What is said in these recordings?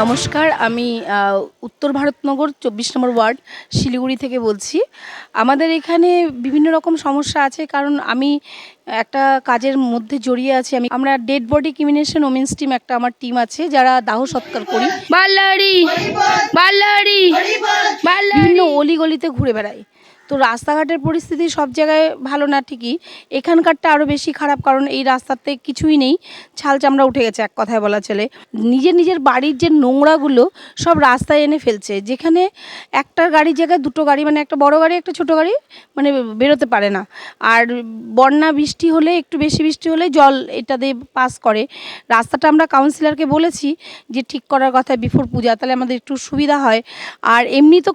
নমস্কার, আমি উত্তর ভারতনগর, চব্বিশ নম্বর ওয়ার্ড, শিলিগুড়ি থেকে বলছি। আমাদের এখানে বিভিন্ন রকম সমস্যা আছে, কারণ আমি একটা কাজের মধ্যে জড়িয়ে আছি আমি। আমরা ডেড বডি কিমিনেশন ওমেন্স টিম একটা আমার টিম আছে যারা দাহ সৎকার করি। বাল্লাড়ি বাল্লাড়ি বিভিন্ন অলিগলিতে ঘুরে বেড়াই। তো রাস্তাঘাটের পরিস্থিতি সব জায়গায় ভালো না ঠিকই। এখানকারটা আরও বেশি খারাপ কারণ এই রাস্তাতে কিছুই নেই। ছাল চামড়া উঠে গেছে এক কথায় বলা চলে। নিজের নিজের বাড়ির যে নোংরাগুলো সব রাস্তায় এনে ফেলছে। যেখানে একটা গাড়ির জায়গায় দুটো গাড়ি মানে একটা বড় গাড়ি একটা ছোট গাড়ি মানে বেরোতে পারে না। আর বন্যা বৃষ্টি হলে, একটু বেশি বৃষ্টি হলে জল এটা দিয়ে পাস করে। রাস্তাটা আমরা কাউন্সিলরকে বলেছি যে, ঠিক করার কথা বিফোর পূজা, তাহলে আমাদের একটু সুবিধা হয়। আর এমনি তো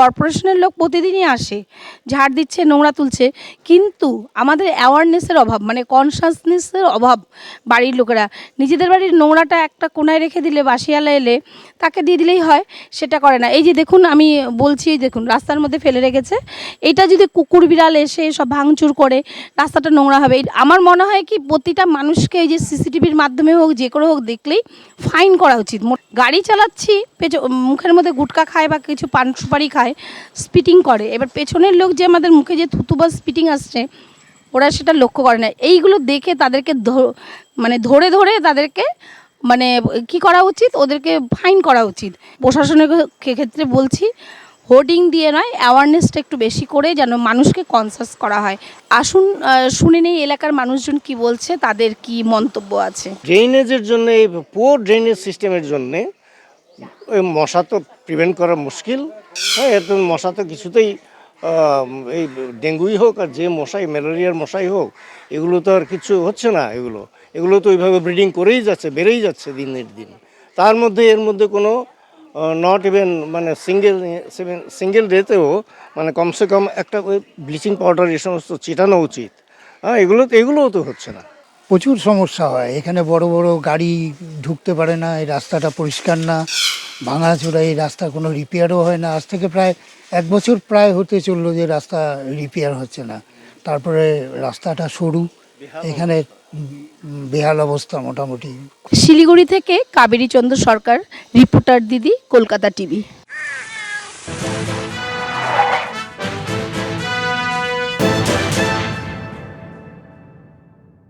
কর্পোরেশনের লোক প্রতিদিনই আসে, ঝাড় দিচ্ছে, নোংরা তুলছে। কিন্তু আমাদের অ্যাওয়ারনেসের অভাব মানে কনসাসনেসের অভাব বাড়ির লোকেরা। নিজেদের বাড়ির নোংরাটা একটা কোনায় রেখে দিলে বাসিয়ালা এলে তাকে দিয়ে দিলেই হয়, সেটা করে না। এই যে দেখুন, আমি বলছি দেখুন, রাস্তার মধ্যে ফেলে রেখেছে। এটা যদি কুকুর বিড়াল এসে সব ভাঙচুর করে, রাস্তাটা নোংরা হবে। আমার মনে হয় কি প্রতিটা মানুষকে এই যে সিসিটিভির মাধ্যমে হোক, যে করে হোক দেখলেই ফাইন করা উচিত। গাড়ি চালাচ্ছি, পেছ মুখের মধ্যে গুটকা খায় বা কিছু পান সুপারি খায় স্পিটিং করে। এবার পেছনের লোক যে আমাদের মুখে যে থুতু বা স্পিটিং আসছে, ওরা সেটা লক্ষ্য করে না। এইগুলো দেখে তাদেরকে মানে ধরে ধরে তাদেরকে মানে কি করা উচিত? ওদেরকে ফাইন করা উচিত। প্রশাসনের ক্ষেত্রে বলছি হোর্ডিং দিয়ে নয় অ্যাওয়ারনেসটা একটু বেশি করে যেন মানুষকে কনসাস করা হয়। আসুন শুনে নেই এলাকার মানুষজন কি বলছে, তাদের কি মন্তব্য আছে? ড্রেনেজের জন্য, এই পুয়ার ড্রেনেজ সিস্টেমের জন্যে, ওই মশা তো প্রিভেন্ট করা মুশকিল। হ্যাঁ এত মশা তো কিছুতেই এই ডেঙ্গুই হোক আর যে মশাই, ম্যালেরিয়ার মশাই হোক, এগুলো তো আর কিছু হচ্ছে না এগুলো। এগুলো তো ওইভাবে ব্রিডিং করেই যাচ্ছে, বেড়েই যাচ্ছে দিনের দিন। তার মধ্যে, এর মধ্যে কোনো নট ইভেন মানে সিঙ্গেল সিঙ্গেল ডেতেও মানে কমসে কম একটা ওই ব্লিচিং পাউডার এই সমস্ত ছিটানো উচিত। হ্যাঁ এগুলো তো এগুলোও তো হচ্ছে না। প্রচুর সমস্যা হয়। এখানে বড় বড় গাড়ি ঢুকতে পারে না, এই রাস্তাটা পরিষ্কার না, ভাঙাচোরা, এই রাস্তার কোনো রিপেয়ারও হয় না। আজ থেকে প্রায় এক বছর প্রায় হতে চলল যে রাস্তা রিপেয়ার হচ্ছে না। তারপরে রাস্তাটা সরু। এখানে বেহাল অবস্থা মোটামুটি। শিলিগুড়ি থেকে কাবেরী চন্দ্র সরকার রিপোর্টার দিদি কলকাতা টিভি।